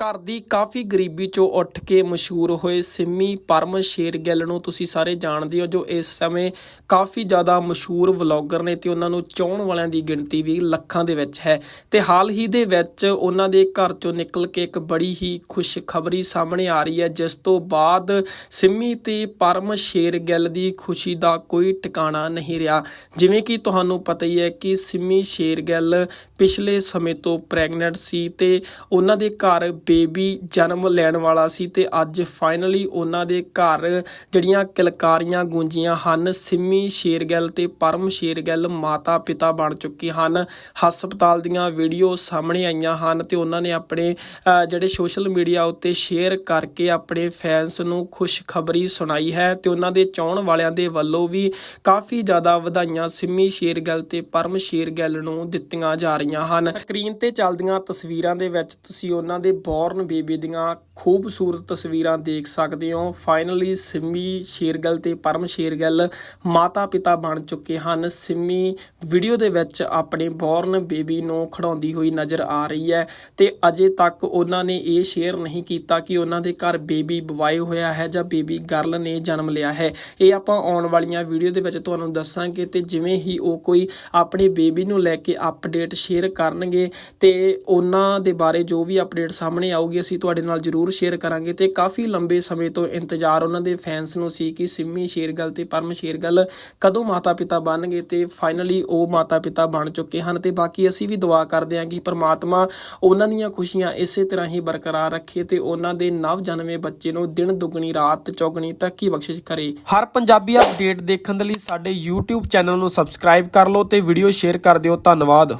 ਘਰ ਦੀ ਕਾਫੀ ਗਰੀਬੀ ਚੋਂ ਉੱਠ ਕੇ ਮਸ਼ਹੂਰ ਹੋਏ ਸਿੰਮੀ ਪਰਮ ਸ਼ੇਰਗਿੱਲ ਨੂੰ ਤੁਸੀਂ ਸਾਰੇ ਜਾਣਦੇ ਹੋ, ਜੋ ਇਸ ਸਮੇਂ ਕਾਫੀ ਜ਼ਿਆਦਾ ਮਸ਼ਹੂਰ ਵਲੌਗਰ ਨੇ ਤੇ ਉਹਨਾਂ ਨੂੰ ਚਾਹਣ ਵਾਲਿਆਂ ਦੀ ਗਿਣਤੀ ਵੀ ਲੱਖਾਂ ਦੇ ਵਿੱਚ ਹੈ। ਤੇ ਹਾਲ ਹੀ ਦੇ ਵਿੱਚ ਉਹਨਾਂ ਦੇ ਘਰ ਚੋਂ ਨਿਕਲ ਕੇ ਇੱਕ ਬੜੀ ਹੀ ਖੁਸ਼ਖਬਰੀ ਸਾਹਮਣੇ ਆ ਰਹੀ ਹੈ, ਜਿਸ ਤੋਂ ਬਾਅਦ ਸਿੰਮੀ ਤੇ ਪਰਮ ਸ਼ੇਰਗਿੱਲ ਦੀ ਖੁਸ਼ੀ ਦਾ ਕੋਈ ਟਿਕਾਣਾ ਨਹੀਂ ਰਿਹਾ। ਜਿਵੇਂ ਕਿ ਤੁਹਾਨੂੰ ਪਤਾ ਹੀ ਹੈ ਕਿ ਸਿੰਮੀ ਸ਼ੇਰਗਿੱਲ ਪਿਛਲੇ ਸਮੇਂ ਤੋਂ ਪ੍ਰੈਗਨੈਂਟ ਸੀ ਤੇ ਉਹਨਾਂ ਦੇ ਘਰ ਬੇਬੀ ਜਨਮ ਲੈਣ ਵਾਲਾ ਸੀ ਤੇ ਅੱਜ ਫਾਈਨਲੀ ਉਹਨਾਂ ਦੇ ਘਰ ਜਿਹੜੀਆਂ ਕਿਲਕਾਰੀਆਂ ਗੂੰਜੀਆਂ ਹਨ, ਸਿੰਮੀ ਸ਼ੇਰਗਿੱਲ ਤੇ ਪਰਮ ਸ਼ੇਰਗਿੱਲ ਮਾਤਾ ਪਿਤਾ ਬਣ ਚੁੱਕੇ ਹਨ। ਹਸਪਤਾਲ ਦੀਆਂ ਵੀਡੀਓ ਸਾਹਮਣੇ ਆਈਆਂ ਹਨ ਤੇ ਉਹਨਾਂ ਨੇ ਆਪਣੇ ਜਿਹੜੇ ਸੋਸ਼ਲ ਮੀਡੀਆ ਉੱਤੇ ਸ਼ੇਅਰ ਕਰਕੇ ਆਪਣੇ ਫੈਨਸ ਨੂੰ ਖੁਸ਼ਖਬਰੀ ਸੁਣਾਈ ਹੈ ਤੇ ਉਹਨਾਂ ਦੇ ਚਾਹਣ ਵਾਲਿਆਂ ਦੇ ਵੱਲੋਂ ਵੀ ਕਾਫੀ ਜ਼ਿਆਦਾ ਵਧਾਈਆਂ ਸਿੰਮੀ ਸ਼ੇਰਗਿੱਲ ਤੇ ਪਰਮ ਸ਼ੇਰਗਿੱਲ ਨੂੰ ਦਿੱਤੀਆਂ ਜਾ ਰਹੀਆਂ ਹਨ। ਸਕਰੀਨ ਤੇ ਚੱਲਦੀਆਂ ਤਸਵੀਰਾਂ ਦੇ ਵਿੱਚ ਤੁਸੀਂ ਉਹਨਾਂ ਦੇ ਬੌਰਨ ਬੇਬੀ ਦੀਆਂ ਖੂਬਸੂਰਤ ਤਸਵੀਰਾਂ ਦੇਖ ਸਕਦੇ ਹੋ। ਫਾਈਨਲੀ ਸਿੰਮੀ ਸ਼ੇਰਗਲ ਤੇ ਪਰਮ ਸ਼ੇਰਗਲ ਮਾਤਾ ਪਿਤਾ ਬਣ ਚੁੱਕੇ ਹਨ। ਸਿੰਮੀ ਵੀਡੀਓ ਦੇ ਵਿੱਚ ਆਪਣੇ ਬੌਰਨ ਬੇਬੀ ਨੂੰ ਖੜਾਉਂਦੀ ਹੋਈ ਨਜ਼ਰ ਆ ਰਹੀ ਹੈ ਤੇ ਅਜੇ ਤੱਕ ਉਹਨਾਂ ਨੇ ਇਹ ਸ਼ੇਅਰ ਨਹੀਂ ਕੀਤਾ ਕਿ ਉਹਨਾਂ ਦੇ ਘਰ ਬੇਬੀ ਬੁਆਏ ਹੋਇਆ ਹੈ ਜਾਂ ਬੇਬੀ ਗਰਲ ਨੇ ਜਨਮ ਲਿਆ ਹੈ। ਇਹ ਆਪਾਂ ਆਉਣ ਵਾਲੀਆਂ ਵੀਡੀਓ ਦੇ ਵਿੱਚ ਤੁਹਾਨੂੰ ਦੱਸਾਂਗੇ ਤੇ ਜਿਵੇਂ ਹੀ ਉਹ ਕੋਈ ਆਪਣੇ ਬੇਬੀ ਨੂੰ ਲੈ ਕੇ ਅਪਡੇਟ ਸ਼ੇਅਰ ਕਰਨਗੇ ਤੇ ਉਹਨਾਂ ਦੇ ਬਾਰੇ ਜੋ ਵੀ ਅਪਡੇਟ ਸਾਹਮਣੇ ਆਊਗੀ, ਅਸੀਂ ਤੁਹਾਡੇ ਨਾਲ ਜਰੂਰ ਸ਼ੇਅਰ ਕਰਾਂਗੇ ਤੇ ਕਾਫੀ ਲੰਬੇ ਸਮੇਂ ਤੋਂ ਇੰਤਜ਼ਾਰ ਉਹਨਾਂ ਦੇ ਫੈਨਸ ਨੂੰ ਸੀ ਕਿ ਸਿੰਮੀ ਸ਼ੇਰਗਲ ਤੇ ਪਰਮ ਸ਼ੇਰਗਲ ਕਦੋਂ ਮਾਤਾ ਪਿਤਾ ਬਣਨਗੇ ਤੇ ਫਾਈਨਲੀ ਉਹ ਮਾਤਾ ਪਿਤਾ ਬਣ ਚੁੱਕੇ ਹਨ ਤੇ ਬਾਕੀ ਅਸੀਂ ਵੀ ਦੁਆ ਕਰਦੇ ਹਾਂ ਕਿ ਪਰਮਾਤਮਾ ਉਹਨਾਂ ਦੀਆਂ ਖੁਸ਼ੀਆਂ ਇਸੇ ਤਰ੍ਹਾਂ ਹੀ ਬਰਕਰਾਰ ਰੱਖੇ ਤੇ ਉਹਨਾਂ ਦੇ ਨਵ ਜਨਮੇ ਬੱਚੇ ਨੂੰ ਦਿਨ ਦੁੱਗਣੀ, ਰਾਤ ਚੌਗਣੀ ਤੱਕ ਹੀ ਬਖਸ਼ਿਸ਼ ਕਰੇ। ਹਰ ਪੰਜਾਬੀ ਅਪਡੇਟ ਦੇਖਣ ਦੇ ਲਈ ਸਾਡੇ YouTube ਚੈਨਲ ਨੂੰ ਸਬਸਕ੍ਰਾਈਬ ਕਰ ਲਓ ਤੇ ਵੀਡੀਓ ਸ਼ੇਅਰ ਕਰ ਦਿਓ। ਧੰਨਵਾਦ।